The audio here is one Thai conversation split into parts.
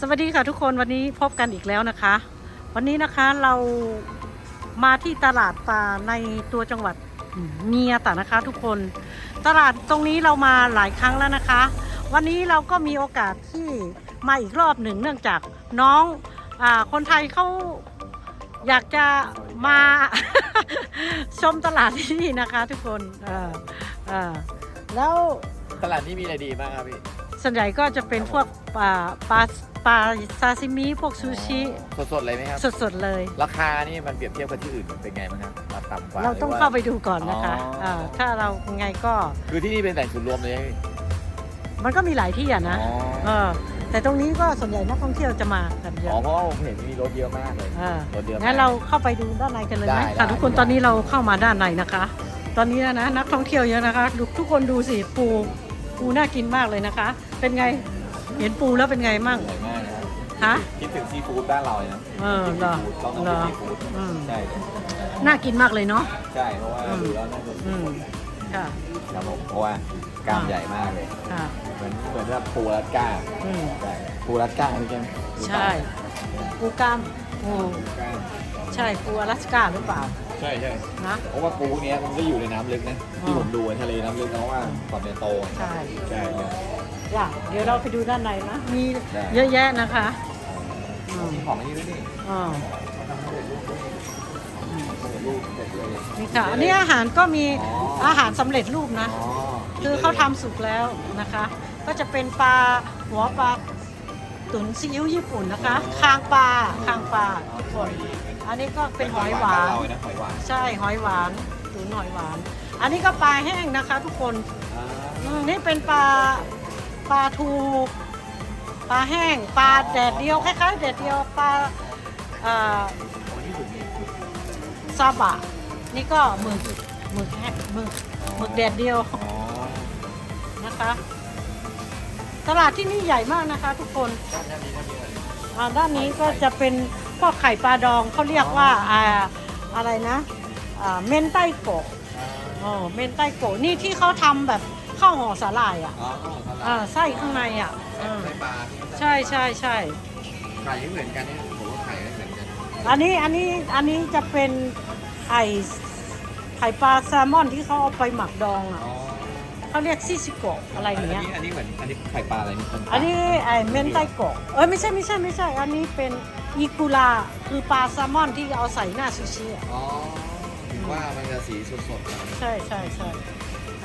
สวัสดีค่ะทุกคนวันนี้พบกันอีกแล้วนะคะ วันนี้นะคะเรามาที่ตลาดปลาในตัวจังหวัดเมียตะนะคะ ทุกคนตลาดตรงนี้เรามาหลายครั้งแล้วนะคะ วันนี้เราก็มีโอกาสที่มาอีกรอบหนึ่งเนื่องจากน้องอาคนไทยเขาอยากจะมาชมตลาดที่นี่นะคะ ทุกคนเออเออแล้วตลาดนี้มีอะไรดีบ้างครับพี่ส่วนใหญ่ก็จะเป็นพวกปลาปลา ปลาซาซิมิพวกซูชิ สดๆเลยไหมครับ สดๆเลย ราคานี่มันเปรียบเทียบกับที่อื่นเป็นไงบ้างครับราต่ำกว่าเราต้องหว่เข้าไปดูก่อนนะคะอ๋ออ่าถ้าเราไงก็ คือที่นี่เป็นแหล่งศูนย์รวมเลยไหมพี่มันก็มีหลายที่อะนะอ๋อเออแต่ตรงนี้ก็ส่วนใหญ่นักท่องเที่ยวจะมากันเยอ๋ออะเพราะว่าผมเห็นมีรถเยอะมากเลย เออรถเยอะมากงั้นเราเข้าไปดูด้านในกันเลยไหมได้ค่ะได้ ทุกคนตอนนี้เราเข้ามาด้านในนะคะ ตอนนี้นะนักท่องเที่ยวเยอะนะคะดูทุกคนดูสิปูปูน่ากินมากเลยนะคะ เป็นไงเห็นปูแล้วเป็นไงมั่ง สวยมากนะครับ ฮะ คิดถึงซีฟู้ดบ้านเราเลยนะเออเหรอซีฟู้ดต้องต้องเหรเป็นอซีฟู้ดอืม ใช่น่ากินมากเลยเนาะ ใช่เพราะว่าอืม ดูแล้วน่าจะอืม ค่ะ ครับผมเพราะว่ากล้ามใหญ่มากเลย ค่ะ เหมือนเหมือนแบบปูรัดก้าอืม ใช่ปูรัดก้าพี่แกมใช่ ปูกล้ามปูก้ามใช่ปูอลาสกาหรือเปล่า ใช่ใช่นะ เพราะว่าปูเนี้ยมันก็อยู่ในน้ำลึกนะอ๋อที่ผมดูทะเลน้ำลึกนะเพราะว่าตอนเนี่ยโตใช่ ใช่ครับอยากเดี๋ยวเราไปดูด้านในนะ มีได้ เยอะแยะนะคะอืมมี ของอันนี้ด้วยนี่อ๋อทำสำเร็จรูปด้วยสำเร็จรูปเสร็จเลยนี่ค่ะอันนี้อาหารก็มีอ๋ออาหารสำเร็จรูปนะอ๋อคือเขาทำสุกแล้วนะคะ ก็จะเป็นปลาหัวปลาตุ๋นซีอิ๊วญี่ปุ่นนะคะ คางปลาคางปลาทุกคนอันนี้ก็เป็นหอยหวานเรเลยนะหอยหวานใช่หอยหวานตุ๋นหอยหวาน อันนี้ก็ปลาแห้งนะคะ ทุกคนอ่าอืมนี่เป็นปลาปลาทู ปลาแห้งปลาแดดเดียวคล้ายๆแดดเดียวปลาซาบะนี่ก็หมึกหมึกแห้งหมึกหมึกแดดเดียวนะคะ ตลาดที่นี่ใหญ่มากนะคะ ทุกคนด้านนี้ก็จะเป็นพวกไข่ปลาดองเขาเรียกว่าอ่าอะไรนะเมนไต้โกะอ๋อเมนไต้โกะนี่ที่เขาทำแบบ ข้าวห่อสาหร่ายอะอ๋อข้าวหอมตลาอ่าดไส้ข้างในอะอืมไส้ปลาใช่ใช่ใช่ไข่ไม่เหมือนกันเนี่ยผมว่าไข่ไม่เหมือนกันอันนี้อันนี้อันนี้จะเป็นไข่ไข่ปลาแซลมอนที่เขาเอาไปหมักดองอะอ๋อเขาเรียกซิซิโกะอะไรอย่างเงี้ย อันนี้เหมือนอันนี้ไข่ปลาอะไรนี่เป็ปลาอันนี้ไอเมนไตโกะเอ้ยไม่ใช่ไม่ใช่ไม่ใช่ อันนี้เป็นอีกุราคือปลาแซลมอนที่เอาใส่หน้าซูชิอะอ๋อถึงว่ามันจะสีสดๆหน่อยใช่ใช่ใช่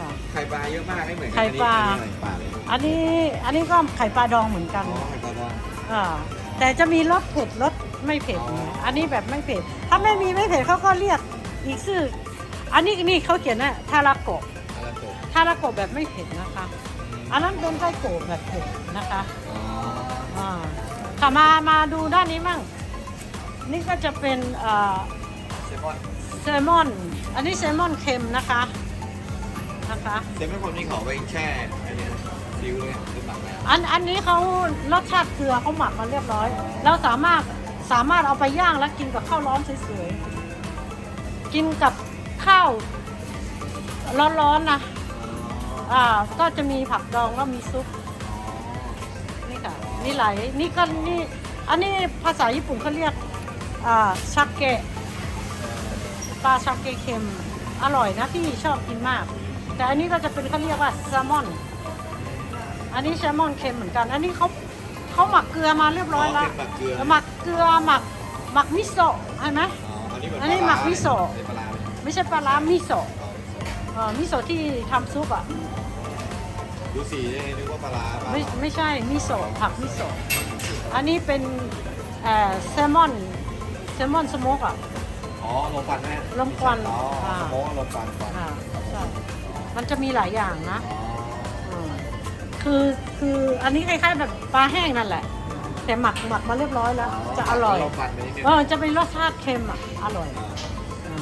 ค่ะ ไข่ปลาเยอะมากไม่เหมือนกัไข่ปลา อันนี้ไข่ปลาเลยอันนี้อันนี้ก็ไข่ปลาดองเหมือนกัน อ๋อไข่ปลาดองอ่าแต่จะมีรสเผ็ดรสไม่เผ็ดอ๋อไงอันนี้แบบไม่เผ็ด ถ้าไม่มีไม่เผ็ดเขาก็เรียกอีกชื่อ อันนี้นี่เขาเขียนว่าทาราโกะอาราโกะทาราโกะแบบไม่เผ็ดนะคะ อันนั้นเป็นไส้โกะแบบเผ็ดนะคะ อ๋ออ่าค่ะมามาดูด้านนี้มั่ง นี่ก็จะเป็นเอ่อ เซมอน แซลมอน อันนี้แซลมอนเค็มนะคะ นะคะเซมอนคนนี้เขาไปแช่อันนี้ซิวเลยหรือเปล่าอันอันนี้เขารสชาติเกลือเขาหมักมาเรียบร้อย เราสามารถสามารถเอาไปย่างแล้วกินกับข้าวร้อนสวยๆกินกับข้าวร้อนๆนะอ่าก็จะมีผักดองแล้วมีซุปนี่ค่ะนี่ไหลนี่ก็นี่อันนี้ภาษาญี่ปุ่นเขาเรียกอ่าชักเกะปลาชักเกะเค็มอร่อยนะพี่ชอบกินมาก แต่อันนี้ก็จะเป็นเขาเรียกว่าแซลมอน อันนี้แซลมอนเค็มเหมือนกัน อันนี้เขาเขาหมักเกลือมาเรียบร้อยแล้วเป็นหมักเกลือ หมักเกลือหมักหมักมิโซะเห็นไหม อ๋ออันนี้เหมือนอันนี้หมักมิโซะ เป็นปลาร้าไม่ใช่ปลาร้ามิโซะเอ่อมิโซะที่ทำซุปอะ ดูสีเนี่ยนึกว่าปลาร้าปลาไม่ไม่ใช่มิโซะผักมิโซะอันนี้เป็นเอ่อแซลมอนแซลมอนสโมกอะ อ๋อลมควันไหมลมควันอ๋ออ่าสโมกลมควันควัน อ่าใช่ มันจะมีหลายอย่างนะอ๋ออืมคือคืออันนี้คล้ายๆแบบปลาแห้งนั่นแหละ แต่หมักหมักมาเรียบร้อยแล้ว จะอร่อยลมควันไปนิดนึงเออจะเป็นรสชาติเค็มอะ อร่อยอืม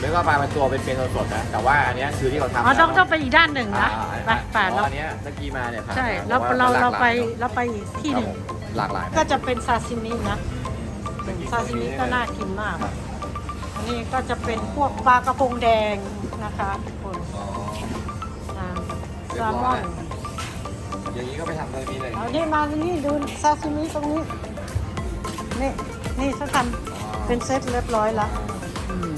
ไม่ว่าปลาเป็นตัวเป็นเป็นสดๆนะ แต่ว่าอันเนี้ยคือที่เขาทำอ๋อต้องแล้วต้องไปอีกด้านหนึ่งนะอ่าไปป่าอ๋เราออันเนี้ยเมื่อกี้มาเนี่ยผ่นใช่มเราพะว่เรามันหลเรากหลไปยเราไปอีกที่หนึ่งครับผมหลากหลายก็จะเป็นซาซิมินะซาซิมิก็น่ากินมาก อันนี้ก็จะเป็นพวกปลากระพงแดงนะคะ แซยบลมร้ออยนอย่างนี้ก็ไปทำตรงนี้เลยเอานี่มาตรงนี้ดูซาซิมิตรงนี้ นี่ นี่เขาทำเป็นเซตเรียบร้อยแล้วอืม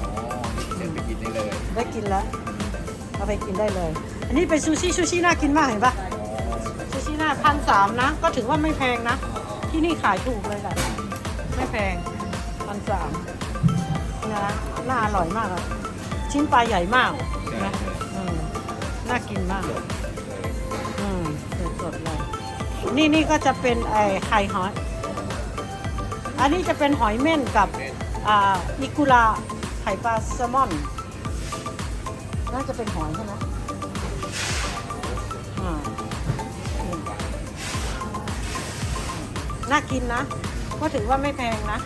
อ๋อเสร็จไปกินได้เลยได้กินแล้วเอาไปกินได้เลย อันนี้เป็นซูชิซูชิน่ากินมากเห็นปะอ๋อซูชิน่าพันสามนะ ก็ถือว่าไม่แพงนะ ที่นี่ขายถูกเลยแหละไม่แพงพันสามนะน่าอร่อยมากอะชิ้นปลาใหญ่มากนะอืม น่ากินมาก อืมสดๆเลย นี่นี่ก็จะเป็นไอไข่หอย อันนี้จะเป็นหอยเม่นกับอ่าอิกุระไข่ปลาแซลมอน น่าจะเป็นหอยใช่ไหมอ่าอืมน่ากินนะ ก็ถือว่าไม่แพงนะ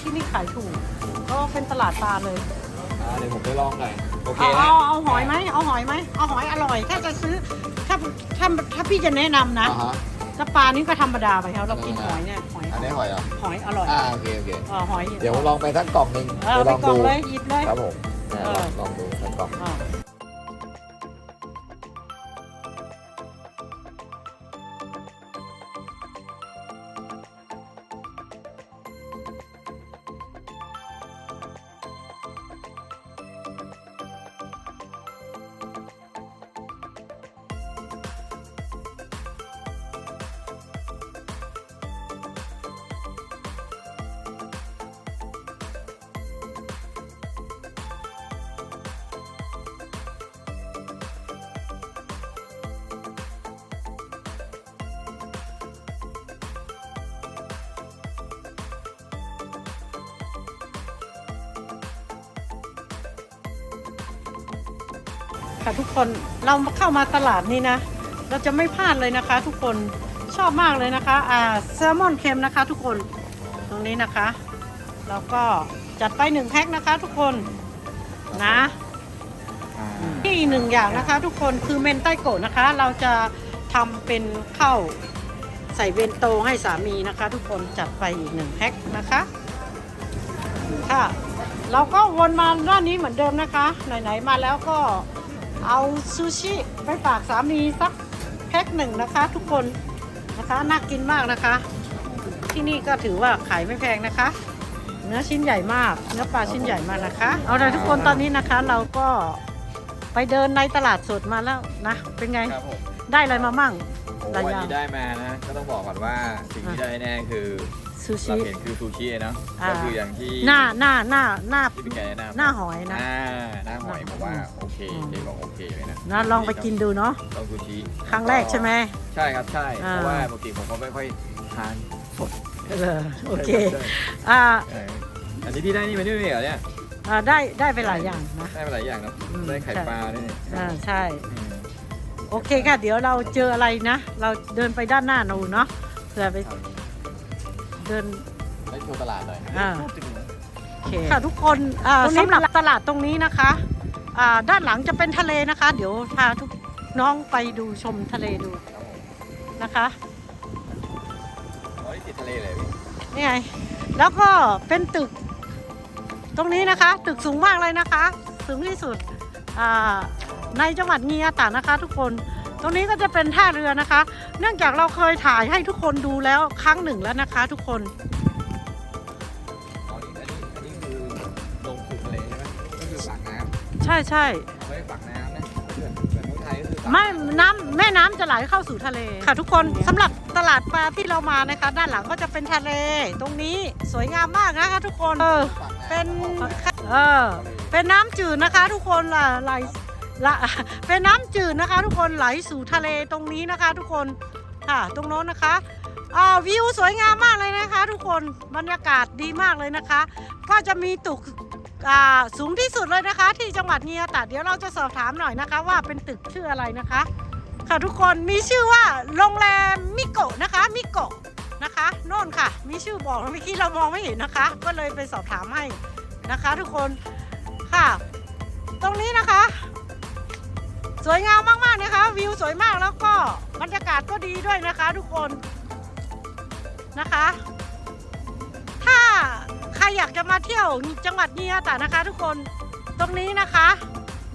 ที่นี่ขายถูก ก็เป็นตลาดปลาเลย อ่าเดี๋ยวผมไปลองหน่อย โอเคเอานะเอาเอาหอยไหมเอาหอยไหมเอาหอยอร่อย ถ้าจะซื้อถ้าถ้าถ้าพี่จะแนะนำนะอ่าฮะ ถ้าปลานี่ก็ธรรมดาไปครับเรากินหอยเนี่ยหอยอันนี้หอยเหรอหอยอร่อยอ่าโอเคโอเค เออหอยเดี๋ยวผมลองไปสักกล่องหนึ่งเออไปไปลองกล่อดูงเลยหยิบเลย ครับผมอ่าเออ ลองลองดูสักกล่อง อ่า ค่ะทุกคนเราเข้ามาตลาดนี้นะ เราจะไม่พลาดเลยนะคะ ทุกคนชอบมากเลยนะคะอ่าแซลมอนเค็มนะคะ ทุกคนตรงนี้นะคะแล้วก็จัดไปหนึ่งแพ็คนะคะ ทุกคนนะอ่าที่หนึ่งอย่างนะคะ ทุกคนคือเมนไต้โกะนะคะ เราจะทำเป็นข้าวใส่เบนโตให้สามีนะคะ ทุกคนจัดไปอีกหนึ่งแพ็คนะคะค่ะเราก็วนมาด้านนี้เหมือนเดิมนะคะ ไหนๆมาแล้วก็ เอาซูชิไปฝากสามีสักแพ็คหนึ่งนะคะ ทุกคนนะคะน่ากินมากนะคะ ที่นี่ก็ถือว่าขายไม่แพงนะคะ เนื้อชิ้นใหญ่มาก เนื้อปลาชิ้นใหญ่มากนะคะ เอาละทุกคนตอนนี้นะคะ เราก็ไปเดินในตลาดสดมาแล้วนะ เป็นไง ครับผม ได้อะไรมามั่ง โอ้หลายวันอย่างนี้ได้มานะ ก็ต้องบอกก่อนว่าสิ่งที่ได้แน่คือซูเราชิเห็นคือซูชิเนาะอ่า ก็คืออย่างที่หน้าหน้าหน้าหน้า ที่พี่แกแนะนำหน้าหอยนะอ่าหน้าหอยผมว่าโอเคอืมเจ๊บอกโอเคเลยนะนะลองไปกินดูเนาะต้องซูชิครั้งแรกใช่ไหม ใช่ครับใช่อ่าเพราะว่าปกติผมก็ไม่ค่อยทานสดเออโอเคอ่าเอออันนี้พี่ได้นี่มาด้วยเหรอเนี่ยอ่าได้ได้ไปหลายอย่างนะ ได้มาหลายอย่างเนาะอืมได้ไข่ใช่ ปลาด้วยนี่อ่าใช่ อืม โอเคค่ะ เดี๋ยวเราเจออะไรนะ เราเดินไปด้านหน้าหนูเนาะเผื่อไปเดินได้โชว์ตลาดหน่อยอ่าโอเคค่ะทุกคนอ่าสำหรับตลาดตรงนี้นะคะอ่าด้านหลังจะเป็นทะเลนะคะ เดี๋ยวพาทุกน้องไปดูชมทะเลดูครับผมนะคะ อ๋อนี่ติดทะเลเลยพี่นี่ไง แล้วก็เป็นตึกตรงนี้นะคะ ตึกสูงมากเลยนะคะ สูงที่สุดอ่า ในจังหวัดเงียตานะคะ ทุกคน ตรงนี้ก็จะเป็นท่าเรือนะคะ เนื่องจากเราเคยถ่ายให้ทุกคนดูแล้วครั้งหนึ่งแล้วนะคะ ทุกคนอ๋อนี่อันนี้อันนี้คือลงสู่ทะเลใช่ไหมก็คือปากน้ใช่ใช่ำไม่ใช่ปากน้ำนะเหมือนเหมือนเมืองไทยก็คือปากไม่น้ำแม่น้ำจะไหลเข้าสู่ทะเลค่ะ ทุกคนสำหรับตลาดปลาที่เรามานะคะ ด้านหลังก็จะเป็นทะเล ตรงนี้สวยงามมากนะคะ ทุกคนเออ ปากำเป็นเออ เป็นน้ำจืดนะคะ ทุกคนล่ะไหล ละเป็นน้ำจืดนะคะ ทุกคนไหลสู่ทะเลตรงนี้นะคะ ทุกคนค่ะตรงโน้นนะคะอ่าวิวสวยงามมากเลยนะคะ ทุกคนบรรยากาศดีมากเลยนะคะ ก็จะมีตึกอ่าสูงที่สุดเลยนะคะ ที่จังหวัดเนียตะเดี๋ยวเราจะสอบถามหน่อยนะคะ ว่าเป็นตึกชื่ออะไรนะคะ ค่ะทุกคนมีชื่อว่าโรงแรมมิโกะนะคะมิโกะนะคะโน่นค่ะ มีชื่อบอกเมื่อกี้เรามองไม่เห็นนะคะ ก็เลยไปสอบถามให้นะคะ ทุกคนค่ะ ตรงนี้นะคะ สวยงามมากๆนะคะ วิวสวยมากแล้วก็บรรยากาศก็ดีด้วยนะคะ ทุกคนนะคะ ถ้าใครอยากจะมาเที่ยวจังหวัดเนียตะนะคะ ทุกคนตรงนี้นะคะ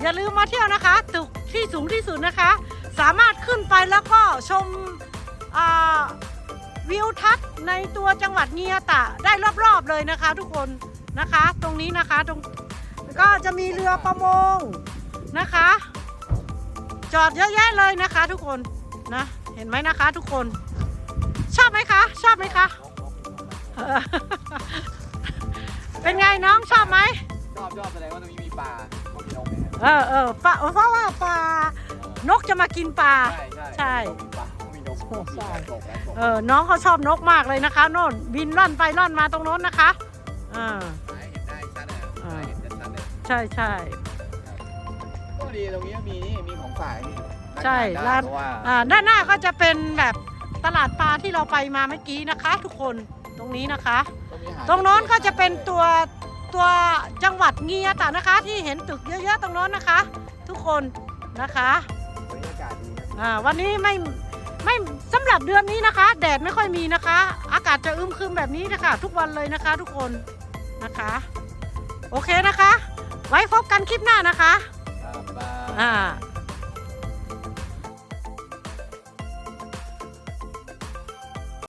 อย่าลืมมาเที่ยวนะคะตึกที่สูงที่สุดนะคะ สามารถขึ้นไปแล้วก็ชมวิวทัศน์ในตัวจังหวัดเงียตะได้รอบๆเลยนะคะ ทุกคนนะคะ ตรงนี้นะคะตรงก็จะมีเรือประมงนะคะ จอดเยอะแยะเลยนะคะ ทุกคนนะ เห็นไหมนะคะทุกคน ชอบไหมคะ ชอบไหมคะเออเป็นไงน้องชอบไหมชอบชอบแสดงว่าตรงนี้มีปลาก็มีนกเนี่ยเออเออปลาเพราะว่าปลานกจะมากินปลาใช่ใช่ใช่มีปลามีนกโอ้ใช่มีปลาตกแล้วตกเออน้องเขาชอบนกมากเลยนะคะโน่นบินล่อนไปล่อนมาตรงโน้นนะคะอ่าหาเห็นได้ชัดเลยอ่าหาเห็นชัดเลยใช่ใช่ ก็ดีตรงนี้มีนี่มีของฝ่ายนี่ใช่ร้าร้านนเพราะว่าอ่าด้านหน้าก็จะเป็นแบบตลาดปลาที่เราไปมาเมื่อกี้นะคะ ทุกคนตรงนี้นะคะ ก็มีอาหาตรงโน้นก็จะเป็นตัวตัวจังหวัดเงียตะนะคะ ที่เห็นตึกเยอะๆตรงโน้นนะคะ ทุกคนนะคะบรรยากาศดีนะอ่าวันนี้ไม่ไม่สำหรับเดือนนี้นะคะ แดดไม่ค่อยมีนะคะ อากาศจะอึมครึมแบบนี้นะคะ ทุกวันเลยนะคะ ทุกคนนะคะ โอเคนะคะ ไว้พบกันคลิปหน้านะคะ 啊。